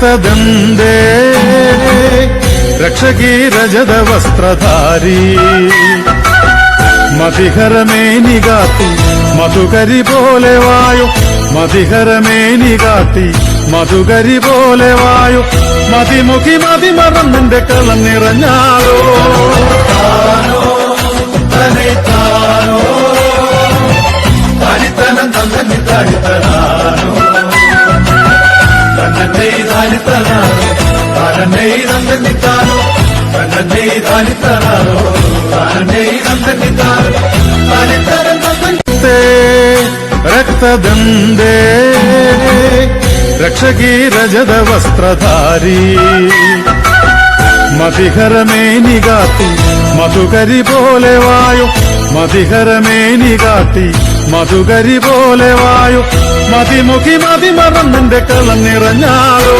രക്തദന്തേ രക്ഷകീ രജത വസ്ത്രധാരി ಮತಿಹರ ಮೇನಿಗಾತಿ മധുകരി പോലെ വായു. ಮತಿಹರ ಮೇನಿಗಾತಿ മധുകരി പോലെ വായു. മതിമുഖി മതിമറന്നിന്റെ കളം നിറഞ്ഞാലോ. തനിത്തനം തന്നെ താടിത്തരാനോ దానితరాలు రక్షకీ అందరినీ తాను తననే దానితరాలు తాననే మధుకరి తాను వాయు రక్షకి రజద వస్త్రధారీ మధుకరి పోలెవాయు వాయు മതിമുഖി മതിമറന്നെന്റെ കളം നിറഞ്ഞാലോ